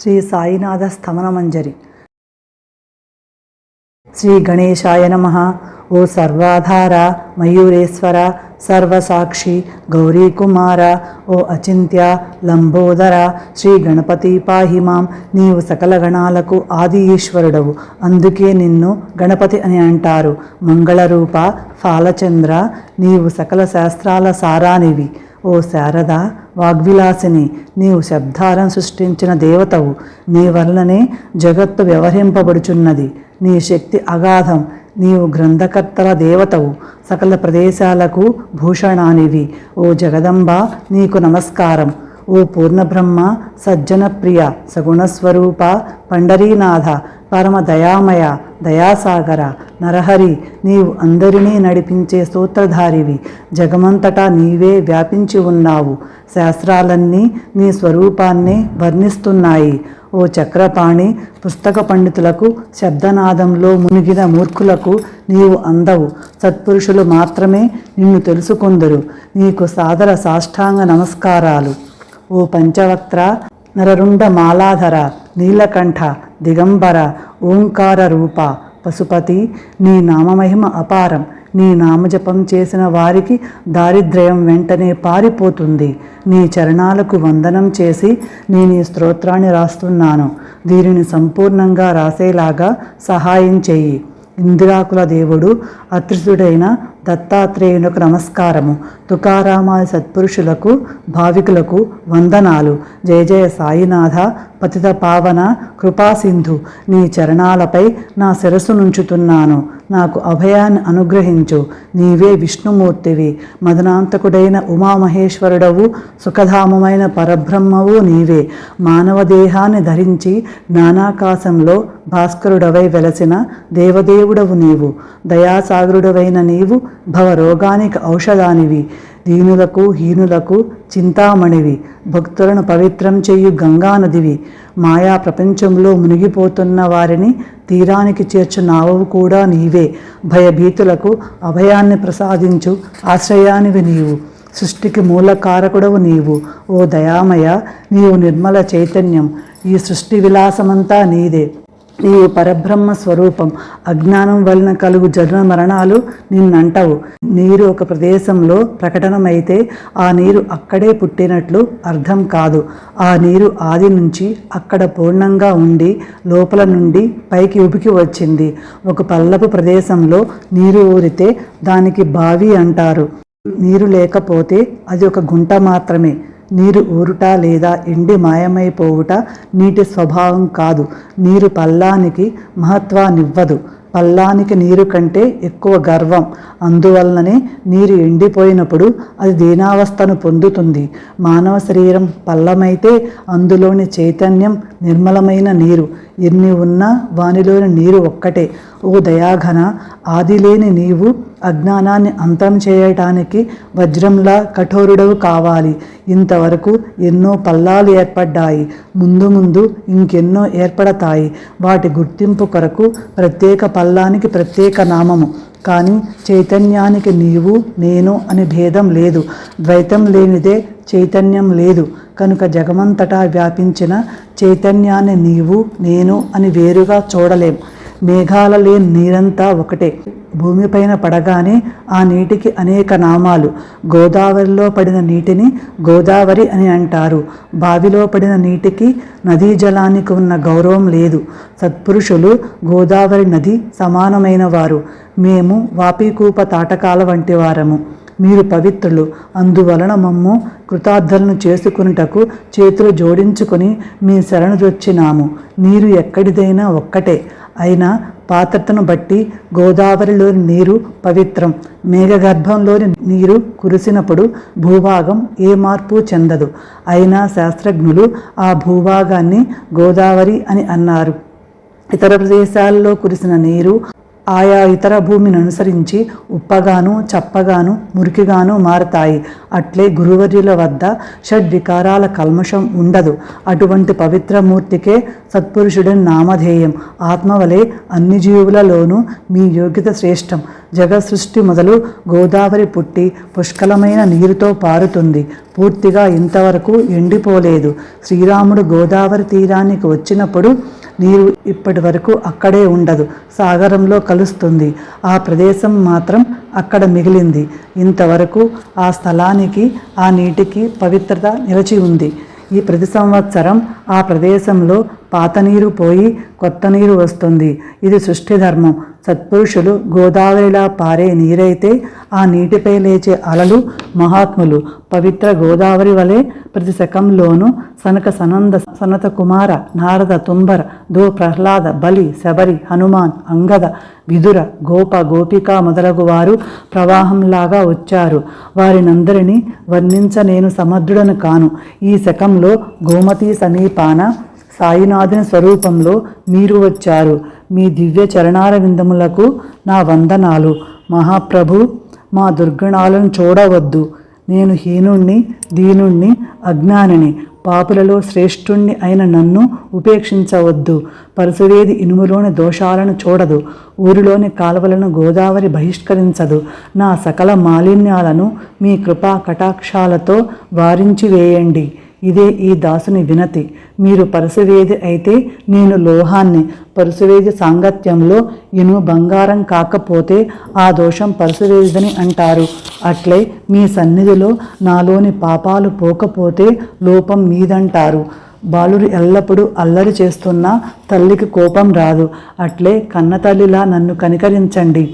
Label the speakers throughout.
Speaker 1: శ్రీ సాయినాథ స్థమనమంజరి శ్రీ గణేశాయ నమ. ఓ సర్వాధార మయూరేశ్వర సర్వసాక్షి గౌరీకుమార ఓ అచింత్య లంబోదర శ్రీ గణపతి పాహి మాం. నీవు సకల గణాలకు ఆది ఈశ్వరుడవు అందుకే నిన్ను గణపతి అని అంటారు. మంగళరూప ఫాలచంద్ర నీవు సకల శాస్త్రాల సారానివి. ఓ శారద వాగ్విలాసిని. నీవు శబ్దాలను సృష్టించిన దేవతవు. నీ వలననే జగత్తు వ్యవహరింపబడుచున్నది. నీ శక్తి అగాధం. నీవు గ్రంథకర్తల దేవతవు. సకల ప్రదేశాలకు భూషణానివి. ఓ జగదంబ నీకు నమస్కారం. ఓ పూర్ణబ్రహ్మ సజ్జన ప్రియ సగుణస్వరూప పండరీనాథ పరమ దయామయ దయాసాగర నరహరి నీవు అందరినీ నడిపించే సూత్రధారివి జగమంతటా నీవే వ్యాపించి ఉన్నావు. శాస్త్రాలన్నీ నీ స్వరూపాన్నే వర్ణిస్తున్నాయి. ఓ చక్రపాణి పుస్తక పండితులకు శబ్దనాదంలో మునిగిన మూర్ఖులకు నీవు అందవు. సత్పురుషులు మాత్రమే నిన్ను తెలుసుకుందరు. నీకు సాదర సాష్టాంగ నమస్కారాలు. ఓ పంచవక్త్ర నరరుండ మాలాధర నీలకంఠ దిగంబర ఓంకార రూప. పశుపతి నీ నామమహిమ అపారం. నీ నామజపం చేసిన వారికి దారిద్ర్యం వెంటనే పారిపోతుంది. నీ చరణాలకు వందనం చేసి నేను ఈ స్తోత్రాన్ని రాస్తున్నాను. దీనిని సంపూర్ణంగా రాసేలాగా సహాయం చేయి. ఇందిరాకుల దేవుడు అత్రితుడైన దత్తాత్రేయునకు నమస్కారము. తుకారామాది సత్పురుషులకు భావికులకు వందనాలు. జయ జయ సాయినాథ పతిత పావన కృపాసింధు నీ చరణాలపై నా శిరస్సు నుంచుతున్నాను. నాకు అభయాన్ని అనుగ్రహించు. నీవే విష్ణుమూర్తివి. మదనాంతకుడైన ఉమామహేశ్వరుడవు సుఖధామమైన పరబ్రహ్మవు నీవే. మానవ దేహాన్ని ధరించి జ్ఞానాకాశంలో భాస్కరుడవై వెలసిన దేవదేవుడవు నీవు. దయాసాగరుడవైన నీవు భవరోగానికి ఔషధానివి దీనులకు హీనులకు చింతామణివి భక్తులను పవిత్రం చేయు గంగానదివి. మాయా ప్రపంచంలో మునిగిపోతున్న వారిని తీరానికి చేర్చు నావవు కూడా నీవే. భయభీతులకు అభయాన్ని ప్రసాదించు ఆశ్రయానివి నీవు. సృష్టికి మూలకారకుడవు నీవు. ఓ దయామయ నీవు నిర్మల చైతన్యం. ఈ సృష్టి విలాసమంతా నీదే. నీవు పరబ్రహ్మ స్వరూపం. అజ్ఞానం వలన కలుగు జన్మ మరణాలు నిన్నంటవు. నీరు ఒక ప్రదేశంలో ప్రకటనమైతే ఆ నీరు అక్కడే పుట్టినట్లు అర్థం కాదు. ఆ నీరు ఆది నుంచి అక్కడ పూర్ణంగా ఉండి లోపల నుండి పైకి ఉబికి వచ్చింది. ఒక పల్లపు ప్రదేశంలో నీరు ఊరితే దానికి బావి అంటారు. నీరు లేకపోతే అది ఒక గుంట మాత్రమే. నీరు ఊరుట లేదా ఎండి మాయమైపోవుట నీటి స్వభావం కాదు. నీరు పల్లానికి మహత్వాన్నివ్వదు. పల్లానికి నీరు కంటే ఎక్కువ గర్వం. అందువలననే నీరు ఎండిపోయినప్పుడు అది దీనావస్థను పొందుతుంది. మానవ శరీరం పల్లమైతే అందులోని చైతన్యం నిర్మలమైన నీరు. ఎన్ని ఉన్నా వానిలోని నీరు ఒక్కటే. ఓ దయాఘన ఆదిలేని నీవు అజ్ఞానాన్ని అంతం చేయటానికి వజ్రంలా కఠోరుడవు కావాలి. ఇంతవరకు ఎన్నో పల్లాలు ఏర్పడ్డాయి. ముందు ముందు ఇంకెన్నో ఏర్పడతాయి. వాటి గుర్తింపు కొరకు ప్రత్యేక పల్లానికి ప్రత్యేక నామము. కానీ చైతన్యానికి నీవు నేను అని భేదం లేదు. ద్వైతం లేనిదే చైతన్యం లేదు. కనుక జగమంతటా వ్యాపించిన చైతన్యాన్ని నీవు నేను అని వేరుగా చూడలేం. మేఘాల లేని నీరంతా ఒకటే. భూమిపైన పడగానే ఆ నీటికి అనేక నామాలు. గోదావరిలో పడిన నీటిని గోదావరి అని అంటారు. బావిలో పడిన నీటికి నదీ జలానికి ఉన్న గౌరవం లేదు. సత్పురుషులు గోదావరి నది సమానమైన వారు మేము వాపీకూప తాటకాల వంటి వారము. మీరు పవిత్రులు. అందువలన మమ్ము కృతార్థులను చేసుకున్నటకు చేతులు జోడించుకొని మీ శరణుదొచ్చినాము నీరు ఎక్కడిదైనా ఒక్కటే. అయినా పాత్రతను బట్టి గోదావరిలోని నీరు పవిత్రం. మేఘగర్భంలోని నీరు కురిసినప్పుడు భూభాగం ఏ మార్పు చెందదు. అయినా శాస్త్రజ్ఞులు ఆ భూభాగాన్ని గోదావరి అని అన్నారు. ఇతర ప్రదేశాల్లో కురిసిన నీరు ఆయా ఇతర భూమిని అనుసరించి ఉప్పగాను చప్పగాను మురికిగాను మారతాయి. అట్లే గురువర్యుల వద్ద షడ్వికారాల కల్మషం ఉండదు. అటువంటి పవిత్రమూర్తికే సత్పురుషుడని నామధేయం. ఆత్మవలే అన్ని జీవులలోనూ మీ యోగ్యత శ్రేష్టం. జగ సృష్టి మొదలు గోదావరి పుట్టి పుష్కలమైన నీరుతో పారుతుంది. పూర్తిగా ఇంతవరకు ఎండిపోలేదు. శ్రీరాముడు గోదావరి తీరానికి వచ్చినప్పుడు నీరు ఇప్పటి వరకు అక్కడే ఉండదు. సాగరంలో కలుస్తుంది. ఆ ప్రదేశం మాత్రం అక్కడ మిగిలింది. ఇంతవరకు ఆ స్థలానికి ఆ నీటికి పవిత్రత నిలిచి ఉంది. ఈ ప్రతి సంవత్సరం ఆ ప్రదేశంలో పాత నీరు పోయి కొత్త నీరు వస్తుంది. ఇది సృష్టి ధర్మం. సత్పురుషులు గోదావరిలా పారే నీరైతే ఆ నీటిపై లేచే అలలు మహాత్ములు. పవిత్ర గోదావరి వలె ప్రతి శకంలోనూ సనక సనంద సనత కుమార నారద తుంబర దో ప్రహ్లాద బలి శబరి హనుమాన్ అంగద విదుర గోప గోపిక మొదలగు వారు ప్రవాహంలాగా వచ్చారు. వారినందరినీ వర్ణించ నేను సమర్థుడను కాను. ఈ శకంలో గోమతి సమీపాన సాయినాథుని స్వరూపంలో మీరు వచ్చారు. మీ దివ్య చరణార విందములకు నా వందనాలు. మహాప్రభు మా దుర్గుణాలను చూడవద్దు. నేను హీనుణ్ణి దీనుణ్ణి అజ్ఞానిని పాపులలో శ్రేష్ఠుణ్ణి అయిన నన్ను ఉపేక్షించవద్దు. పరుసువేది ఇనుములోని దోషాలను చూడదు. ఊరిలోని కాలువలను గోదావరి బహిష్కరించదు. నా సకల మాలిన్యాలను మీ కృపా కటాక్షాలతో వారించి వేయండి ఇదే ఈ దాసుని వినతి. మీరు పరుసవేది అయితే నేను లోహాన్ని పరుసవేది సాంగత్యంలో ఇనుము బంగారం కాకపోతే ఆ దోషం పరశువేదని అంటారు. అట్లే మీ సన్నిధిలో నాలోని పాపాలు పోకపోతే లోపం మీదంటారు. బాలుడు ఎల్లప్పుడూ అల్లరి చేస్తున్నా తల్లికి కోపం రాదు. అట్లే కన్నతల్లిలా నన్ను కనికరించండి.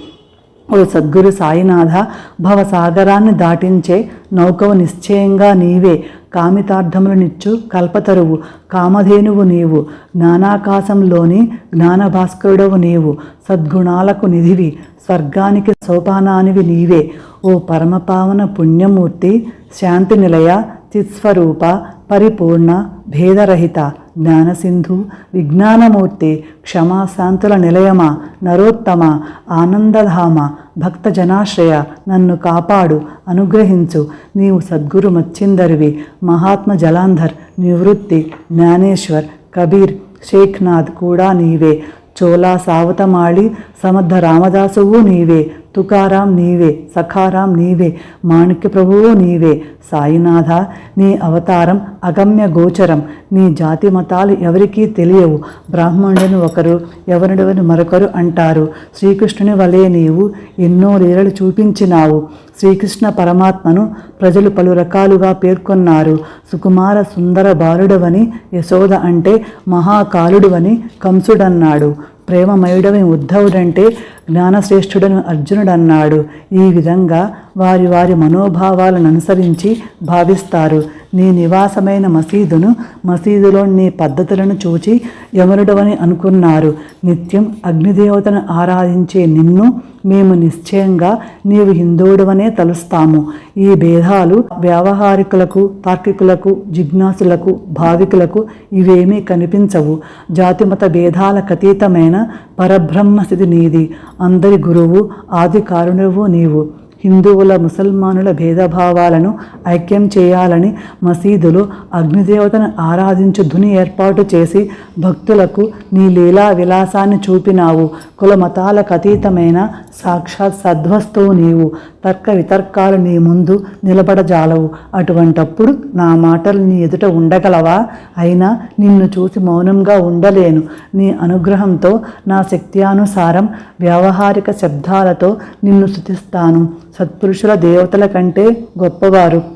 Speaker 1: ఓ సద్గురు సాయినాథ భవసాగరాన్ని దాటించే నౌకవు నిశ్చయంగా నీవే. కామితార్థములనిచ్చు కల్పతరువు కామధేనువు నీవు. జ్ఞానాకాశంలోని జ్ఞానభాస్కరుడవు నీవు. సద్గుణాలకు నిధివి స్వర్గానికి సోపానానివి నీవే. ఓ పరమపావన పుణ్యమూర్తి శాంతి నిలయ చిత్స్వరూప పరిపూర్ణ భేదరహిత. జ్ఞానసింధు విజ్ఞానమూర్తి క్షమాశాంతుల నిలయమా నరోత్తమ ఆనందధామ భక్తజనాశ్రయ నన్ను కాపాడు అనుగ్రహించు. నీవు సద్గురు మచ్చిందరివి మహాత్మ జలాంధర్ నివృత్తి జ్ఞానేశ్వర్ కబీర్ శేఖ్నాథ్ కూడా నీవే. చోలా సావతమాళి సమర్థ రామదాసువు నీవే. తుకారాం నీవే సఖారాం నీవే మాణిక్య ప్రభువు నీవే. సాయినాథ నీ అవతారం అగమ్య గోచరం. నీ జాతి మతాలు ఎవరికీ తెలియవు. బ్రాహ్మణుని ఒకరు ఎవరుడవని మరొకరు అంటారు. శ్రీకృష్ణుని వలె నీవు ఎన్నో లీలలు చూపించినావు. శ్రీకృష్ణ పరమాత్మను ప్రజలు పలు రకాలుగా పేర్కొన్నారు. సుకుమార సుందర బాలుడవని యశోద అంటే మహాకాలుడువని కంసుడన్నాడు. ప్రేమమయుడమే ఉద్ధవుడంటే జ్ఞానశ్రేష్ఠుడని అర్జునుడన్నాడు. ఈ విధంగా వారి వారి మనోభావాలను అనుసరించి భావిస్తారు. నీ నివాసమైన మసీదును మసీదులో నీ పద్ధతులను చూచి యమనుడవని అనుకున్నారు. నిత్యం అగ్నిదేవతను ఆరాధించే నిన్ను మేము నిశ్చయంగా నీవు హిందువుడవనే తలుస్తాము. ఈ భేదాలు వ్యావహారికులకు తార్కికులకు జిజ్ఞాసులకు భావికులకు ఇవేమీ కనిపించవు. జాతిమత భేదాలకు అతీతమైన పరబ్రహ్మ స్థితి నీది. అందరి గురువు ఆది కారుణువు నీవు. హిందువుల ముసల్మానుల భేదభావాలను ఐక్యం చేయాలని మసీదులు అగ్నిదేవతను ఆరాధించు ధుని ఏర్పాటు చేసి భక్తులకు నీ లీలా విలాసాన్ని చూపినావు. కుల మతాలకు అతీతమైన సాక్షాత్ సద్వస్తువు నీవు. తర్క వితర్కాలు నీ ముందు నిలబడజాలవు. అటువంటప్పుడు నా మాటలు నీ ఎదుట ఉండగలవా? అయినా నిన్ను చూసి మౌనంగా ఉండలేను. నీ అనుగ్రహంతో నా శక్త్యానుసారం వ్యావహారిక శబ్దాలతో నిన్ను స్థుతిస్తాను సత్పురుషుల దేవతల కంటే గొప్పవారు.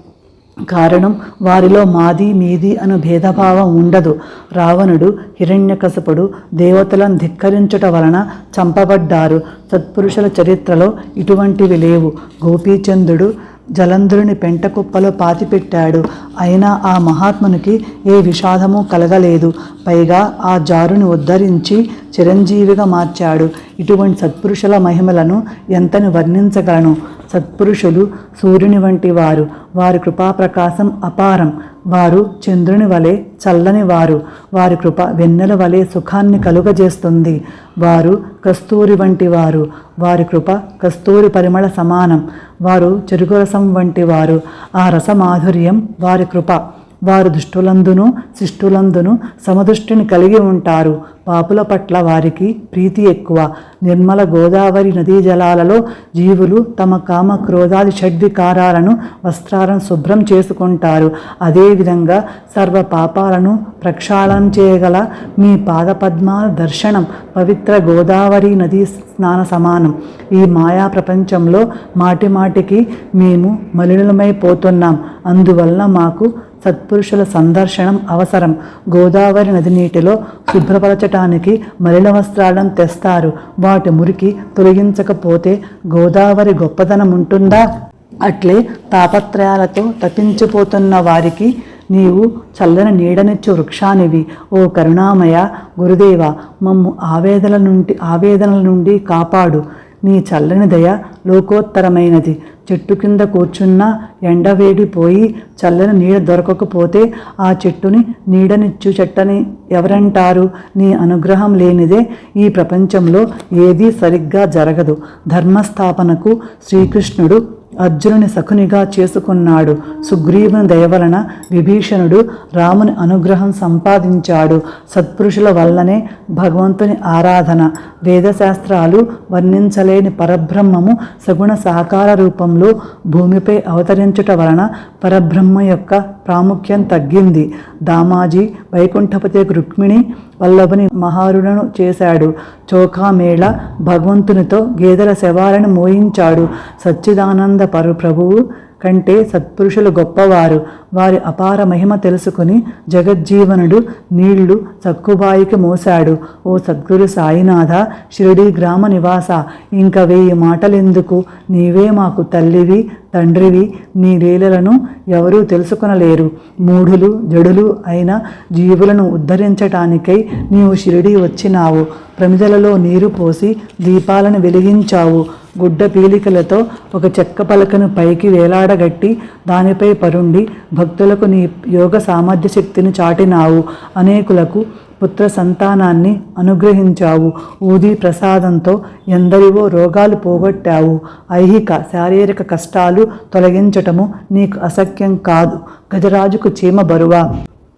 Speaker 1: కారణం వారిలో మాది మీది అను భేదభావం ఉండదు. రావణుడు హిరణ్యకశపుడు దేవతలను ధిక్కరించుట వలన చంపబడ్డారు. సత్పురుషుల చరిత్రలో ఇటువంటివి లేవు. గోపీచంద్రుడు జలంధరుని పెంటకుప్పలో పాతిపెట్టాడు. అయినా ఆ మహాత్మునికి ఏ విషాదము కలగలేదు. పైగా ఆ జారుని ఉద్ధరించి చిరంజీవిగా మార్చాడు. ఇటువంటి సత్పురుషుల మహిమలను ఎంతను వర్ణించగలను? సత్పురుషులు సూర్యుని వంటి వారు. వారి కృపాప్రకాశం అపారం. వారు చంద్రుని వలె చల్లని వారు. వారి కృప వెన్నెల వలె సుఖాన్ని కలుగజేస్తుంది. వారు కస్తూరి వంటి వారు. వారి కృప కస్తూరి పరిమళ సమానం. వారు చెరుకు రసం వంటి వారు. ఆ రసమాధుర్యం వారి కృప. వారు దుష్టులందును శిష్టులందును సమదృష్టిని కలిగి ఉంటారు. పాపుల పట్ల వారికి ప్రీతి ఎక్కువ. నిర్మల గోదావరి నదీ జలాలలో జీవులు తమ కామ క్రోధాది షడ్వికారాలను వస్త్రాలను శుభ్రం చేసుకుంటారు. అదేవిధంగా సర్వ పాపాలను ప్రక్షాళన చేయగల మీ పాదపద్మాల దర్శనం పవిత్ర గోదావరి నదీ స్నాన సమానం. ఈ మాయా ప్రపంచంలో మాటిమాటికి మేము మలినమైపోతున్నాం అందువలన మాకు సత్పురుషుల సందర్శనం అవసరం. గోదావరి నది నీటిలో శుభ్రపరచటానికి మలిన వస్త్రాలను తెస్తారు. వాటి మురికి తొలగించకపోతే గోదావరి గొప్పదనం ఉంటుందా? అట్లే తాపత్రయాలతో తప్పించిపోతున్న వారికి నీవు చల్లని నీడనిచ్చు వృక్షానివి. ఓ కరుణామయ గురుదేవ మమ్ము ఆవేదన నుండి ఆవేదనల నుండి కాపాడు. నీ చల్లని దయ లోకోత్తరమైనది. చెట్టు కింద కూర్చున్నా ఎండవేడిపోయి చల్లని నీడ దొరకకపోతే ఆ చెట్టుని నీడనిచ్చు చెట్టని ఎవరంటారు? నీ అనుగ్రహం లేనిదే ఈ ప్రపంచంలో ఏదీ సరిగ్గా జరగదు. ధర్మస్థాపనకు శ్రీకృష్ణుడు అర్జునుని సఖునిగా చేసుకున్నాడు. సుగ్రీవుని దయవలన విభీషణుడు రాముని అనుగ్రహం సంపాదించాడు. సత్పురుషుల వల్లనే భగవంతుని ఆరాధన. వేదశాస్త్రాలు వర్ణించలేని పరబ్రహ్మము సగుణ సాకార రూపంలో భూమిపై అవతరించుట వలన పరబ్రహ్మ యొక్క ప్రాముఖ్యం తగ్గింది. దామాజీ వైకుంఠపతి రుక్మిణి వల్లభుని మహారుణను చేశాడు. చోకామేళ భగవంతునితో గేదెల శవాలను మోయించాడు. సచ్చిదానంద పరు ప్రభువు కంటే సత్పురుషులు గొప్పవారు. వారి అపార మహిమ తెలుసుకుని జగజ్జీవనుడు నీళ్ళు సక్కుబాయికి మోశాడు. ఓ సద్గురు సాయినాథ షిరిడి గ్రామ నివాస ఇంక వెయ్యి మాటలెందుకు? నీవే మాకు తల్లివి తండ్రివి నీ లీలలను ఎవరూ తెలుసుకొనలేరు. మూఢులు జడులు అయిన జీవులను ఉద్ధరించటానికై నీవు షిరిడి వచ్చినావు. ప్రమిదలలో నీరు పోసి దీపాలను వెలిగించావు. గుడ్డ పీలికలతో ఒక చెక్క పలకను పైకి వేలాడగట్టి దానిపై పరుండి భక్తులకు నీ యోగ సామర్థ్య శక్తిని చాటినావు. అనేకులకు పుత్ర సంతానాన్ని అనుగ్రహించావు. ఊది ప్రసాదంతో ఎందరివో రోగాలు పోగొట్టావు. ఐహిక శారీరక కష్టాలు తొలగించటము నీకు అసఖ్యం కాదు. గజరాజుకు చీమ బరువా.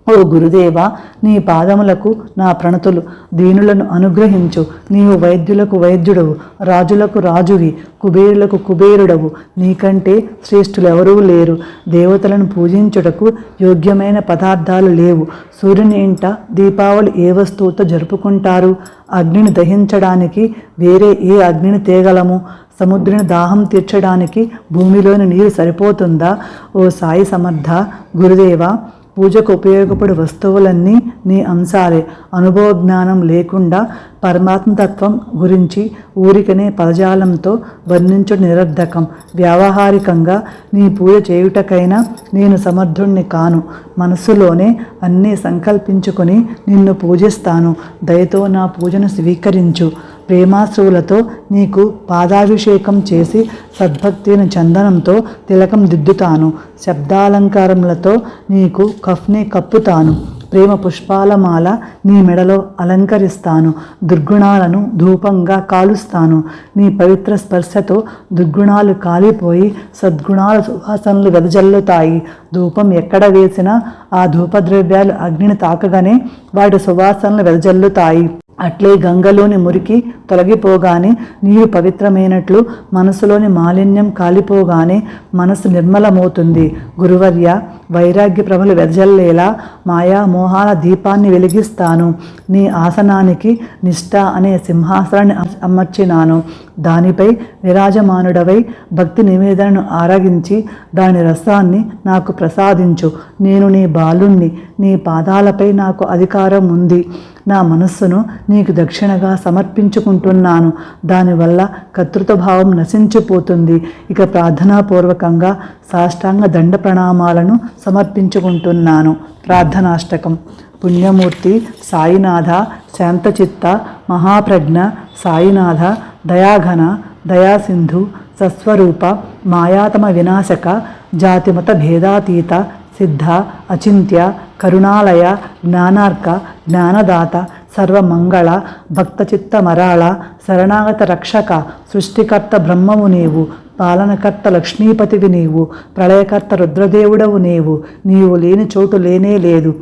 Speaker 1: ఓ గురుదేవా నీ పాదములకు నా ప్రణతులు. దీనులను అనుగ్రహించు. నీవు వైద్యులకు వైద్యుడవు. రాజులకు రాజువి. కుబేరులకు కుబేరుడవు. నీకంటే శ్రేష్ఠులెవరూ లేరు. దేవతలను పూజించుటకు యోగ్యమైన పదార్థాలు లేవు. సూర్యుని ఇంట దీపావళి ఏ వస్తువుతో జరుపుకుంటారు? అగ్నిని దహించడానికి వేరే ఏ అగ్నిని తేగలము? సముద్రుని దాహం తీర్చడానికి భూమిలోని నీరు సరిపోతుందా? ఓ సాయి సమర్థ గురుదేవా పూజకు ఉపయోగపడే వస్తువులన్నీ నీ అంశాలే. అనుభవ జ్ఞానం లేకుండా పరమాత్మతత్వం గురించి ఊరికనే పదజాలంతో వర్ణించడం నిరర్ధకం. వ్యావహారికంగా నీ పూజ చేయుటకైనా నేను సమర్థుణ్ణి కాను. మనస్సులోనే అన్నీ సంకల్పించుకొని నిన్ను పూజిస్తాను. దయతో నా పూజను స్వీకరించు. ప్రేమాశ్రువులతో నీకు పాదాభిషేకం చేసి సద్భక్తిని చందనంతో తిలకం దిద్దుతాను. శబ్దాలంకారములతో నీకు కఫ్ని కప్పుతాను. ప్రేమ పుష్పాలమాల నీ మెడలో అలంకరిస్తాను. దుర్గుణాలను ధూపంగా కాలుస్తాను. నీ పవిత్ర స్పర్శతో దుర్గుణాలు కాలిపోయి సద్గుణాల సువాసనలు వెదజల్లుతాయి. ధూపం ఎక్కడ వేసినా ఆ ధూపద్రవ్యాలు అగ్నిని తాకగానే వాటి సువాసనలు వెదజల్లుతాయి. అట్లే గంగలోని మురికి తొలగిపోగానే నీరు పవిత్రమైనట్లు మనసులోని మాలిన్యం కాలిపోగానే మనసు నిర్మలమవుతుంది. గురువర్య వైరాగ్య ప్రభలు వెదజల్లేలా మాయా మోహాల దీపాన్ని వెలిగిస్తాను. నీ ఆసనానికి నిష్ఠ అనే సింహాసనాన్ని అమర్చినాను. దానిపై విరాజమానుడవై భక్తి నివేదనను ఆరగించి దాని రసాన్ని నాకు ప్రసాదించు. నేను నీ బాలుణ్ణి నీ పాదాలపై నాకు అధికారం ఉంది నా మనస్సును నీకు దక్షిణగా సమర్పించుకుంటున్నాను. దానివల్ల కర్తృత్వభావం నశించిపోతుంది. ఇక ప్రార్థనాపూర్వకంగా సాష్టాంగ దండ ప్రణామాలను సమర్పించుకుంటున్నాను. ప్రార్థనాష్టకం. పుణ్యమూర్తి సాయినాథ శాంతచిత్త మహాప్రజ్ఞ సాయినాథ దయాఘన దయాసింధు సస్వరూప మాయాతమ వినాశక జాతిమత భేదాతీత సిద్ధ అచింత్య కరుణాలయ జ్ఞానార్క జ్ఞానదాత సర్వమంగళ భక్తచిత్త మరాళ శరణాగత రక్షక సృష్టికర్త బ్రహ్మము నీవు పాలనకర్త లక్ష్మీపతివి నీవు ప్రళయకర్త రుద్రదేవుడవు నీవు నీవు లేని చోటు లేనే లేదు.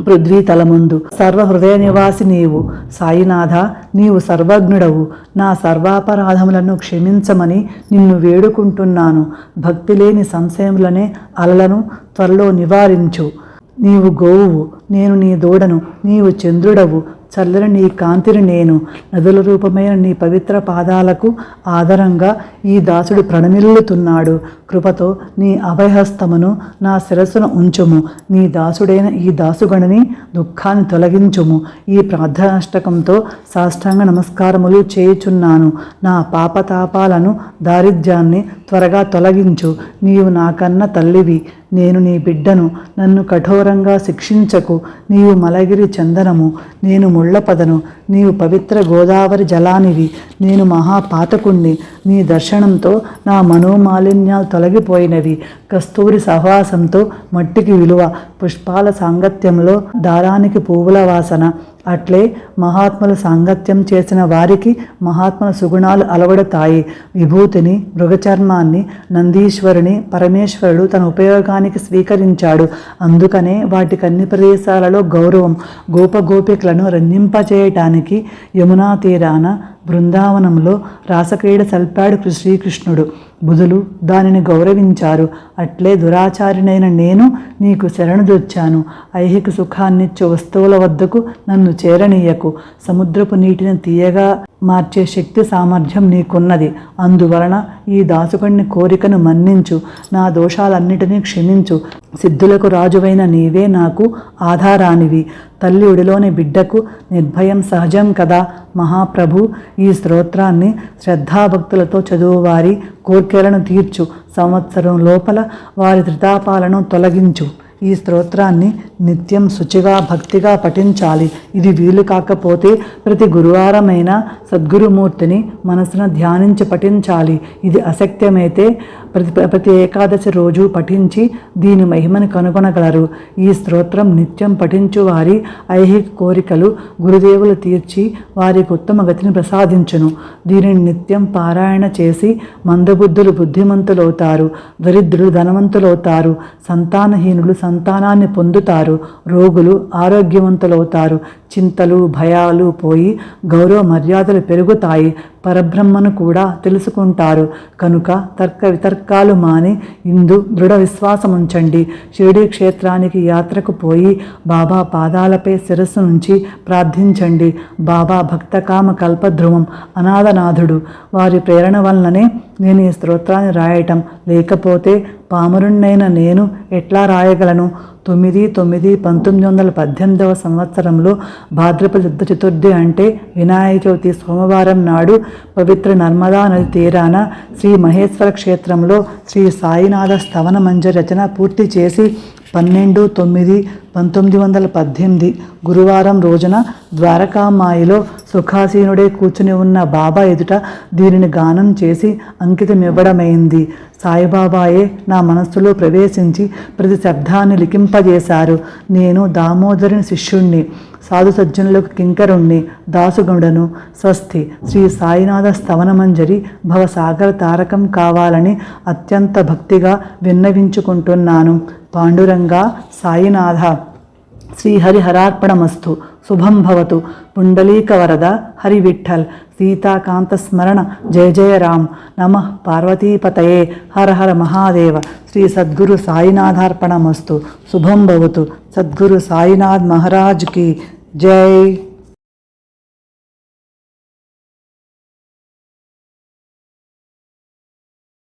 Speaker 1: పృథ్వీ తలముందు. సర్వ హృదయ నివాసి నీవు. సాయినాథ నీవు సర్వజ్ఞుడవు. నా సర్వాపరాధములను క్షమించమని నిన్ను వేడుకుంటున్నాను. భక్తి లేని సంశయములనే అలలను త్వరలో నివారించు. నీవు గోవువు. నేను నీ దూడను. నీవు చంద్రుడవు. చల్లని నీ కాంతిని నేను నదుల రూపమైన నీ పవిత్ర పాదాలకు ఆధారంగా ఈ దాసుడు ప్రణమిల్లుతున్నాడు. కృపతో నీ అభయహస్తమును నా శిరస్సును ఉంచుము. నీ దాసుడైన ఈ దాసుగణని దుఃఖాన్ని తొలగించుము. ఈ ప్రార్థనాష్టకంతో సాష్టాంగ నమస్కారములు చేయుచున్నాను. నా పాపతాపాలను దారిద్ర్యాన్ని త్వరగా తొలగించు. నీవు నాకన్న తల్లివి. నేను నీ బిడ్డను. నన్ను కఠోరంగా శిక్షించకు. నీవు మలగిరి చందనము. నేను ముళ్ళపదను. నీవు పవిత్ర గోదావరి జలానివి. నేను మహాపాతకుణ్ణి నీ దర్శనంతో నా మనోమాలిన్యాలు తొలగిపోయినవి. కస్తూరి సహవాసంతో మట్టికి విలువ. పుష్పాల సాంగత్యంలో దారానికి పువ్వుల వాసన. అట్లే మహాత్ముల సాంగత్యం చేసిన వారికి మహాత్ముల సుగుణాలు అలవడతాయి. విభూతిని మృగచర్మాన్ని నందీశ్వరుని పరమేశ్వరుడు తన ఉపయోగానికి స్వీకరించాడు. అందుకనే వాటి కన్ని ప్రదేశాలలో గౌరవం గోపగోపికలను రంజింపచేయటానికి యమునా తీరాన బృందావనంలో రాసక్రీడ సల్పాడు శ్రీకృష్ణుడు. బుధులు దానిని గౌరవించారు. అట్లే దురాచారినైన నేను నీకు శరణుదొచ్చాను. ఐహిక సుఖాన్నిచ్చే వస్తువుల వద్దకు నన్ను చేరనీయకు. సముద్రపు నీటిని తీయగా మార్చే శక్తి సామర్థ్యం నీకున్నది. అందువలన ఈ దాసుకుణ్ణి కోరికను మన్నించు. నా దోషాలన్నిటినీ క్షమించు. సిద్ధులకు రాజువైన నీవే నాకు ఆధారానివి. తల్లి ఉడిలోని బిడ్డకు నిర్భయం సహజం కదా మహాప్రభు. ఈ స్తోత్రాన్ని శ్రద్ధాభక్తులతో చదువువారి కోర్కెలను తీర్చు. సంవత్సరం లోపల వారి త్రితాపాలను తొలగించు. ఈ స్తోత్రాన్ని నిత్యం శుచిగా భక్తిగా పఠించాలి. ఇది వీలు కాకపోతే ప్రతి గురువారమైన సద్గురుమూర్తిని మనసున ధ్యానించి పఠించాలి. ఇది అసత్యమైతే ప్రతి ప్రతి ఏకాదశి రోజు పఠించి దీని మహిమను కనుగొనగలరు. ఈ స్తోత్రం నిత్యం పఠించు వారి ఐహిక కోరికలు గురుదేవులు తీర్చి వారికి ఉత్తమ గతిని ప్రసాదించును. దీనిని నిత్యం పారాయణ చేసి మందబుద్ధులు బుద్ధిమంతులవుతారు దరిద్రులు ధనవంతులవుతారు సంతానహీనులు సంతానాన్ని పొందుతారు రోగులు ఆరోగ్యవంతులవుతారు చింతలు భయాలు పోయి గౌరవ మర్యాదలు పెరుగుతాయి. పరబ్రహ్మను కూడా తెలుసుకుంటారు. కనుక తర్క వితర్కాలు మాని ఇందు దృఢ విశ్వాసం ఉంచండి షిరిడి క్షేత్రానికి యాత్రకు పోయి బాబా పాదాలపై శిరస్సు నుంచి ప్రార్థించండి. బాబా భక్తకామ కల్పధ్రువం అనాథనాథుడు. వారి ప్రేరణ వలననే నేను ఈ స్తోత్రాన్ని రాయటం. లేకపోతే పామరుణ్ణైన నేను ఎట్లా రాయగలను? తొమ్మిది తొమ్మిది పంతొమ్మిది వందల పద్దెనిమిదవ సంవత్సరంలో భాద్రపద యుద్ధ చతుర్థి అంటే వినాయక చవితి సోమవారం నాడు పవిత్ర నర్మదా నది తీరాన శ్రీ మహేశ్వర క్షేత్రంలో శ్రీ సాయినాథ స్తవన మంజ రచన పూర్తి చేసి పన్నెండు తొమ్మిది పంతొమ్మిది వందల పద్దెనిమిది గురువారం రోజున ద్వారకామాయిలో సుఖాసీనుడే కూర్చుని ఉన్న బాబా ఎదుట దీనిని గానం చేసి అంకితం ఇవ్వడమైంది సాయిబాబాయే నా మనస్సులో ప్రవేశించి ప్రతి శబ్దాన్ని లిఖింపజేశారు. నేను దామోదరుని శిష్యుణ్ణి సాధు సజ్జనులకు కింకరుణ్ణి దాసుగుండను. స్వస్తి. శ్రీ సాయినాథ స్తవనమంజరి భవసాగర తారకం కావాలని అత్యంత భక్తిగా విన్నవించుకుంటున్నాను. పాండురంగా సాయినాథ. శ్రీహరిహరార్పణమస్తు శుభం భవతు. పుండలీక వరద హరి సీతాకాంత స్మరణ. జయ జయ రామ్. నమ పార్వతీపతయే. హర హర మహాదేవ. శ్రీ సద్గురు సాయినాథార్పణమస్తు. శుభం భవతు. సద్గురు సాయినాథ్ మహారాజ్కి జై.